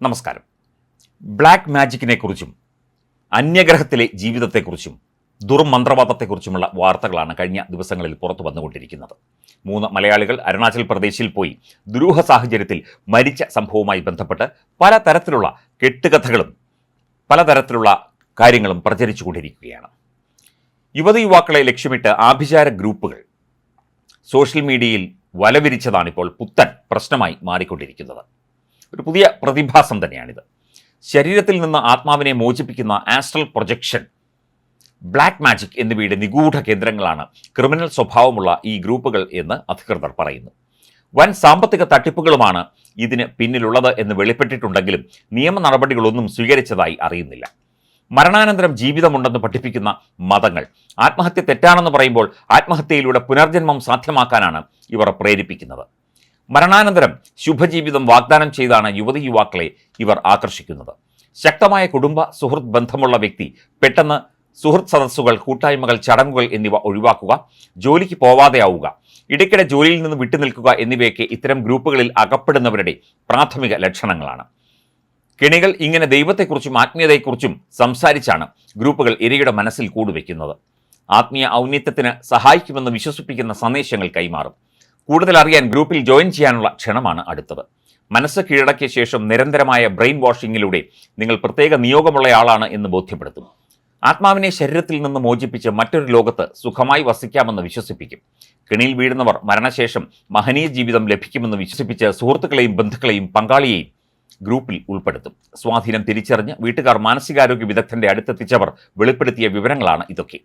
നമസ്കാരം. ബ്ലാക്ക് മാജിക്കിനെ കുറിച്ചും അന്യഗ്രഹത്തിലെ ജീവിതത്തെക്കുറിച്ചും ദുർമന്ത്രവാദത്തെക്കുറിച്ചുമുള്ള വാർത്തകളാണ് കഴിഞ്ഞ ദിവസങ്ങളിൽ പുറത്തു വന്നുകൊണ്ടിരിക്കുന്നത്. മൂന്ന് മലയാളികൾ അരുണാചൽ പ്രദേശിൽ പോയി ദുരൂഹ സാഹചര്യത്തിൽ മരിച്ച സംഭവവുമായി ബന്ധപ്പെട്ട് പലതരത്തിലുള്ള കെട്ടുകഥകളും പലതരത്തിലുള്ള കാര്യങ്ങളും പ്രചരിച്ചുകൊണ്ടിരിക്കുകയാണ് യുവതി യുവാക്കളെ ലക്ഷ്യമിട്ട് ആഭിചാര ഗ്രൂപ്പുകൾ സോഷ്യൽ മീഡിയയിൽ വലവിരിച്ചതാണിപ്പോൾ പുത്തൻ പ്രശ്നമായി മാറിക്കൊണ്ടിരിക്കുന്നത്. ഒരു പുതിയ പ്രതിഭാസം തന്നെയാണിത്. ശരീരത്തിൽ നിന്ന് ആത്മാവിനെ മോചിപ്പിക്കുന്ന ആസ്ട്രൽ പ്രൊജക്ഷൻ ബ്ലാക്ക് മാജിക് എന്നിവയുടെ നിഗൂഢ കേന്ദ്രങ്ങളാണ് ക്രിമിനൽ സ്വഭാവമുള്ള ഈ ഗ്രൂപ്പുകൾ എന്ന് അധികൃതർ പറയുന്നു. വൻ സാമ്പത്തിക തട്ടിപ്പുകളുമാണ് ഇതിന് പിന്നിലുള്ളത് എന്ന് വെളിപ്പെട്ടിട്ടുണ്ടെങ്കിലും നിയമ നടപടികളൊന്നും സ്വീകരിച്ചതായി അറിയുന്നില്ല. മരണാനന്തരം ജീവിതമുണ്ടെന്ന് പഠിപ്പിക്കുന്ന മതങ്ങൾ ആത്മഹത്യ തെറ്റാണെന്ന് പറയുമ്പോൾ ആത്മഹത്യയിലൂടെ പുനർജന്മം സാധ്യമാക്കാനാണ് ഇവർ പ്രേരിപ്പിക്കുന്നത്. മരണാനന്തരം ശുഭജീവിതം വാഗ്ദാനം ചെയ്താണ് യുവതി യുവാക്കളെ ഇവർ ആകർഷിക്കുന്നത്. ശക്തമായ കുടുംബ സുഹൃത്ത് ബന്ധമുള്ള വ്യക്തി പെട്ടെന്ന് സുഹൃത്ത് സദസ്സുകൾ കൂട്ടായ്മകൾ ചടങ്ങുകൾ എന്നിവ ഒഴിവാക്കുക ജോലിക്ക് പോവാതെയാവുക ഇടയ്ക്കിടെ ജോലിയിൽ നിന്ന് വിട്ടുനിൽക്കുക എന്നിവയൊക്കെ ഇത്തരം ഗ്രൂപ്പുകളിൽ അകപ്പെടുന്നവരുടെ പ്രാഥമിക ലക്ഷണങ്ങളാണ്. കെണികൾ ഇങ്ങനെ ദൈവത്തെക്കുറിച്ചും ആത്മീയതയെക്കുറിച്ചും സംസാരിച്ചാണ് ഗ്രൂപ്പുകൾ ഇരയുടെ മനസ്സിൽ കൂടുവെക്കുന്നത്. ആത്മീയ ഔന്നിത്യത്തിന് സഹായിക്കുമെന്ന് വിശ്വസിപ്പിക്കുന്ന സന്ദേശങ്ങൾ കൈമാറും. കൂടുതൽ അറിയാൻ ഗ്രൂപ്പിൽ ജോയിൻ ചെയ്യാനുള്ള ക്ഷണമാണ് അടുത്തത്. മനസ്സ് കീഴടക്കിയ ശേഷം നിരന്തരമായ ബ്രെയിൻ വാഷിങ്ങിലൂടെ നിങ്ങൾ പ്രത്യേക നിയോഗമുള്ളയാളാണ് എന്ന് ബോധ്യപ്പെടുത്തും. ആത്മാവിനെ ശരീരത്തിൽ നിന്ന് മോചിപ്പിച്ച് മറ്റൊരു ലോകത്ത് സുഖമായി വസിക്കാമെന്ന് വിശ്വസിപ്പിക്കും. കിണിയിൽ വീഴുന്നവർ മരണശേഷം മഹനീയ ജീവിതം ലഭിക്കുമെന്ന് വിശ്വസിപ്പിച്ച് സുഹൃത്തുക്കളെയും ബന്ധുക്കളെയും പങ്കാളിയെയും ഗ്രൂപ്പിൽ ഉൾപ്പെടുത്തും. സ്വാധീനം തിരിച്ചറിഞ്ഞ് വീട്ടുകാർ മാനസികാരോഗ്യ വിദഗ്ധന്റെ അടുത്തെത്തിച്ചവർ വെളിപ്പെടുത്തിയ വിവരങ്ങളാണ് ഇതൊക്കെ.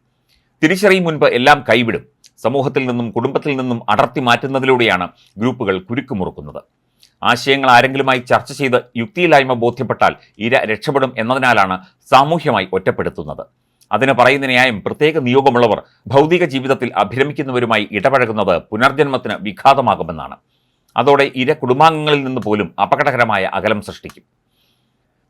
തിരിച്ചറിയും മുൻപ് എല്ലാം കൈവിടും. സമൂഹത്തിൽ നിന്നും കുടുംബത്തിൽ നിന്നും അടർത്തി മാറ്റുന്നതിലൂടെയാണ് ഗ്രൂപ്പുകൾ കുരുക്കുമുറുക്കുന്നത്. ആശയങ്ങൾ ആരെങ്കിലുമായി ചർച്ച ചെയ്ത് യുക്തിയില്ലായ്മ ബോധ്യപ്പെട്ടാൽ ഇര രക്ഷപ്പെടും എന്നതിനാലാണ് സാമൂഹ്യമായി ഒറ്റപ്പെടുത്തുന്നത്. അതിന് പറയുന്ന ന്യായം പ്രത്യേക നിയോഗമുള്ളവർ ഭൗതിക ജീവിതത്തിൽ അഭിരമിക്കുന്നവരുമായി ഇടപഴകുന്നത് പുനർജന്മത്തിന് വിഘാതമാകുമെന്നാണ്. അതോടെ ഇര കുടുംബാംഗങ്ങളിൽ നിന്ന് പോലും അപകടകരമായ അകലം സൃഷ്ടിക്കും.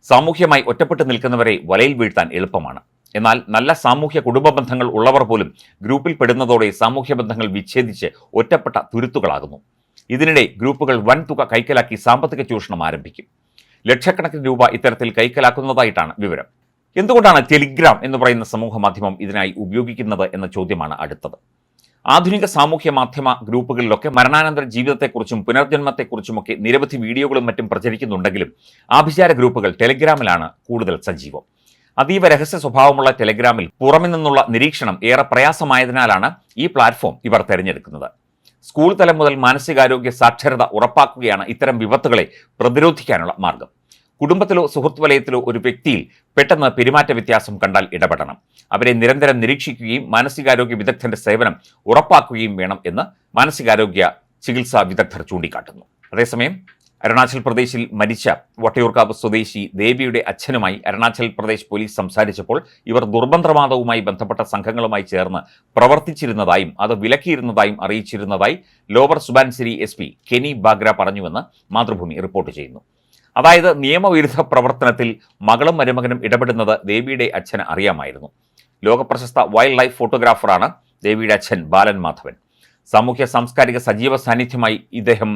സാമൂഹ്യമായി ഒറ്റപ്പെട്ടു നിൽക്കുന്നവരെ വലയിൽ വീഴ്ത്താൻ എളുപ്പമാണ്. എന്നാൽ നല്ല സാമൂഹ്യ കുടുംബ ബന്ധങ്ങൾ ഉള്ളവർ പോലും ഗ്രൂപ്പിൽ പെടുന്നതോടെ സാമൂഹ്യ ബന്ധങ്ങൾ വിച്ഛേദിച്ച് ഒറ്റപ്പെട്ട തുരുത്തുകളാകുന്നു. ഇതിനിടെ ഗ്രൂപ്പുകൾ വൻതുക കൈക്കലാക്കി സാമ്പത്തിക ചൂഷണം ആരംഭിക്കും. ലക്ഷക്കണക്കിന് രൂപ ഇത്തരത്തിൽ കൈക്കലാക്കുന്നതായിട്ടാണ് വിവരം. എന്തുകൊണ്ടാണ് ടെലിഗ്രാം എന്ന് പറയുന്ന സമൂഹ മാധ്യമം ഇതിനായി ഉപയോഗിക്കുന്നത് എന്ന ചോദ്യമാണ് അടുത്തത്. ആധുനിക സാമൂഹ്യ മാധ്യമ ഗ്രൂപ്പുകളിലൊക്കെ മരണാനന്തര ജീവിതത്തെക്കുറിച്ചും പുനർജന്മത്തെക്കുറിച്ചുമൊക്കെ നിരവധി വീഡിയോകളും മറ്റും പ്രചരിക്കുന്നുണ്ടെങ്കിലും ആഭിചാര ഗ്രൂപ്പുകൾ ടെലിഗ്രാമിലാണ് കൂടുതൽ സജീവം. അതീവ രഹസ്യ സ്വഭാവമുള്ള ടെലിഗ്രാമിൽ പുറമെ നിന്നുള്ള നിരീക്ഷണം ഏറെ പ്രയാസമായതിനാലാണ് ഈ പ്ലാറ്റ്ഫോം ഇവർ തിരഞ്ഞെടുക്കുന്നത്. സ്കൂൾ തലം മുതൽ മാനസികാരോഗ്യ സാക്ഷരത ഉറപ്പാക്കുകയാണ് ഇത്തരം വിപത്തുകളെ പ്രതിരോധിക്കാനുള്ള മാർഗം. കുടുംബത്തിലോ സുഹൃത്ത് വലയത്തിലോ ഒരു വ്യക്തിയിൽ പെട്ടെന്ന് പെരുമാറ്റ വ്യത്യാസം കണ്ടാൽ ഇടപെടണം. അവരെ നിരന്തരം നിരീക്ഷിക്കുകയും മാനസികാരോഗ്യ വിദഗ്ധന്റെ സേവനം ഉറപ്പാക്കുകയും വേണം എന്ന് മാനസികാരോഗ്യ ചികിത്സാ വിദഗ്ധർ ചൂണ്ടിക്കാട്ടുന്നു. അതേസമയം അരുണാചൽ പ്രദേശിൽ മരിച്ച വട്ടയൂർക്കാവ് സ്വദേശി ദേവിയുടെ അച്ഛനുമായി അരുണാചൽ പ്രദേശ് പോലീസ് സംസാരിച്ചപ്പോൾ ഇവർ ദുർബന്ധവാദവുമായി ബന്ധപ്പെട്ട സംഘങ്ങളുമായി ചേർന്ന് പ്രവർത്തിച്ചിരുന്നതായും അത് വിലക്കിയിരുന്നതായും അറിയിച്ചിരുന്നതായി lower Subansiri S P Keni Bagra പറഞ്ഞുവെന്ന് Mathrubhumi report ചെയ്യുന്നു. അതായത് നിയമവിരുദ്ധ പ്രവർത്തനത്തിൽ മകളും മരുമകനും ഇടപെടുന്നത് ദേവിയുടെ അച്ഛന് അറിയാമായിരുന്നു. ലോകപ്രശസ്ത വൈൽഡ് ലൈഫ് ഫോട്ടോഗ്രാഫറാണ് ദേവിയുടെ അച്ഛൻ ബാലൻ മാധവൻ. സാമൂഹ്യ സാംസ്കാരിക സജീവ സാന്നിധ്യമായി ഇദ്ദേഹം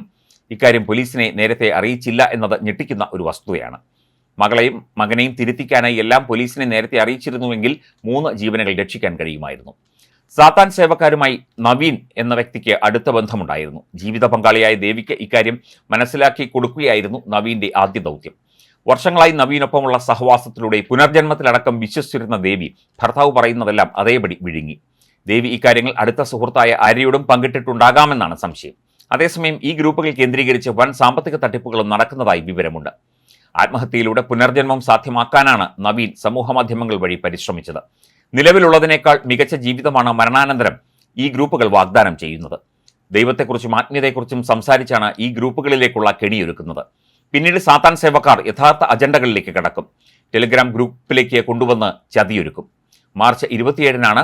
ഇക്കാര്യം പോലീസിനെ നേരത്തെ അറിയിച്ചില്ല എന്നത് ഞെട്ടിക്കുന്ന ഒരു വസ്തുതയാണ്. മകളെയും മകനെയും തിരുത്തിക്കാനായി എല്ലാം പോലീസിനെ നേരത്തെ അറിയിച്ചിരുന്നുവെങ്കിൽ മൂന്ന് ജീവനുകൾ രക്ഷിക്കാൻ കഴിയുമായിരുന്നു. സാത്താൻ സേവക്കാരുമായി നവീൻ എന്ന വ്യക്തിക്ക് അടുത്ത ബന്ധമുണ്ടായിരുന്നു. ജീവിത പങ്കാളിയായ ദേവിക്ക് ഇക്കാര്യം മനസ്സിലാക്കി കൊടുക്കുകയായിരുന്നു നവീന്റെ ആദ്യ ദൗത്യം. വർഷങ്ങളായി നവീനൊപ്പമുള്ള സഹവാസത്തിലൂടെ പുനർജന്മത്തിലടക്കം വിശ്വസിച്ചിരുന്ന ദേവി ഭർത്താവ് പറയുന്നതെല്ലാം അതേപടി വിഴുങ്ങി. ദേവി ഇക്കാര്യങ്ങൾ അടുത്ത സുഹൃത്തായ ആര്യയോടും പങ്കിട്ടിട്ടുണ്ടാകാമെന്നാണ് സംശയം. അതേസമയം ഈ ഗ്രൂപ്പുകൾ കേന്ദ്രീകരിച്ച് വൻ സാമ്പത്തിക തട്ടിപ്പുകളും നടക്കുന്നതായി വിവരമുണ്ട്. ആത്മഹത്യയിലൂടെ പുനർജന്മം സാധ്യമാക്കാനാണ് നവീൻ സമൂഹമാധ്യമങ്ങൾ വഴി പരിശ്രമിച്ചത്. നിലവിലുള്ളതിനേക്കാൾ മികച്ച ജീവിതമാണ് മരണാനന്തരം ഈ ഗ്രൂപ്പുകൾ വാഗ്ദാനം ചെയ്യുന്നത്. ദൈവത്തെക്കുറിച്ചും ആത്മീയതയെക്കുറിച്ചും സംസാരിച്ചാണ് ഈ ഗ്രൂപ്പുകളിലേക്കുള്ള കെണിയൊരുക്കുന്നത്. പിന്നീട് സാത്താൻ സേവക്കാർ യഥാർത്ഥ അജണ്ടകളിലേക്ക് കടക്കും. ടെലിഗ്രാം ഗ്രൂപ്പിലേക്ക് കൊണ്ടുവന്ന് ചതിയൊരുക്കും. മാർച്ച് ഇരുപത്തിയേഴിനാണ്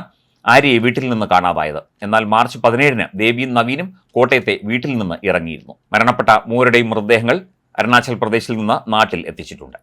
ആര്യയെ വീട്ടിൽ നിന്ന് കാണാതായത്. എന്നാൽ മാർച്ച് പതിനേഴിന് ദേവിയും നവീനും കോട്ടയത്തെ വീട്ടിൽ നിന്ന് ഇറങ്ങിയിരുന്നു. മരണപ്പെട്ട മൂവരുടെയും മൃതദേഹങ്ങൾ അരുണാചൽ പ്രദേശിൽ നിന്ന് നാട്ടിൽ എത്തിച്ചിട്ടുണ്ട്.